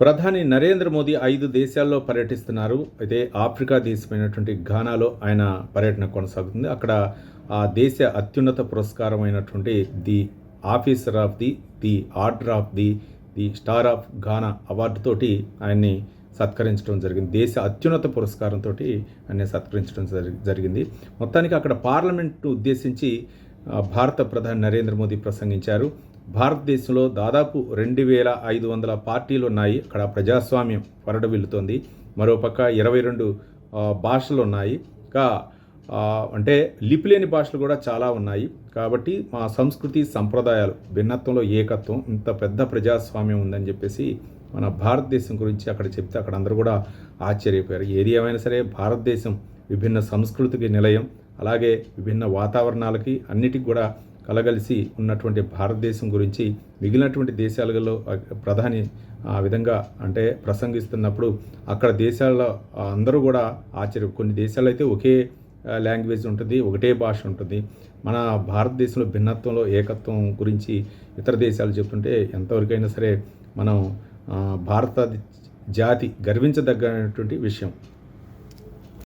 ప్రధాని నరేంద్ర మోదీ ఐదు దేశాల్లో పర్యటిస్తున్నారు. అయితే ఆఫ్రికా దేశమైనటువంటి ఘానాలో ఆయన పర్యటన కొనసాగుతుంది. అక్కడ ఆ దేశ అత్యున్నత పురస్కారం అయినటువంటి the officer of the the order of the the star of Ghana అవార్డుతోటి ఆయన్ని సత్కరించడం జరిగింది. దేశ అత్యున్నత పురస్కారంతో ఆయన్ని సత్కరించడం జరిగింది. మొత్తానికి అక్కడ పార్లమెంట్ను ఉద్దేశించి భారత ప్రధాని నరేంద్ర మోదీ ప్రసంగించారు. భారతదేశంలో దాదాపు రెండు వేల ఐదు వందల పార్టీలు ఉన్నాయి. అక్కడ ప్రజాస్వామ్యం పరడవిల్లుతోంది మరోపక్క ఇరవై రెండు భాషలు ఉన్నాయి. ఇంకా అంటే లిపి లేని భాషలు కూడా చాలా ఉన్నాయి. కాబట్టి మా సంస్కృతి సంప్రదాయాలు భిన్నత్వంలో ఏకత్వం ఇంత పెద్ద ప్రజాస్వామ్యం ఉందని చెప్పేసి మన భారతదేశం గురించి అక్కడ చెప్తే అక్కడ అందరూ కూడా ఆశ్చర్యపోయారు. ఏది ఏమైనా సరే భారతదేశం విభిన్న సంస్కృతికి నిలయం. అలాగే విభిన్న వాతావరణాలకి అన్నిటికి కూడా కలగలిసి ఉన్నటువంటి భారతదేశం గురించి మిగిలినటువంటి దేశాలలో ప్రధాని ఆ విధంగా అంటే ప్రసంగిస్తున్నప్పుడు అక్కడ దేశాల్లో అందరూ కూడా ఆశ్చర్య కొన్ని దేశాలు అయితే ఒకే లాంగ్వేజ్ ఉంటుంది ఒకటే భాష ఉంటుంది. మన భారతదేశంలో భిన్నత్వంలో ఏకత్వం గురించి ఇతర దేశాలు చెప్తుంటే ఎంతవరకైనా సరే మనం భారత జాతి గర్వించదగ్గటువంటి విషయం.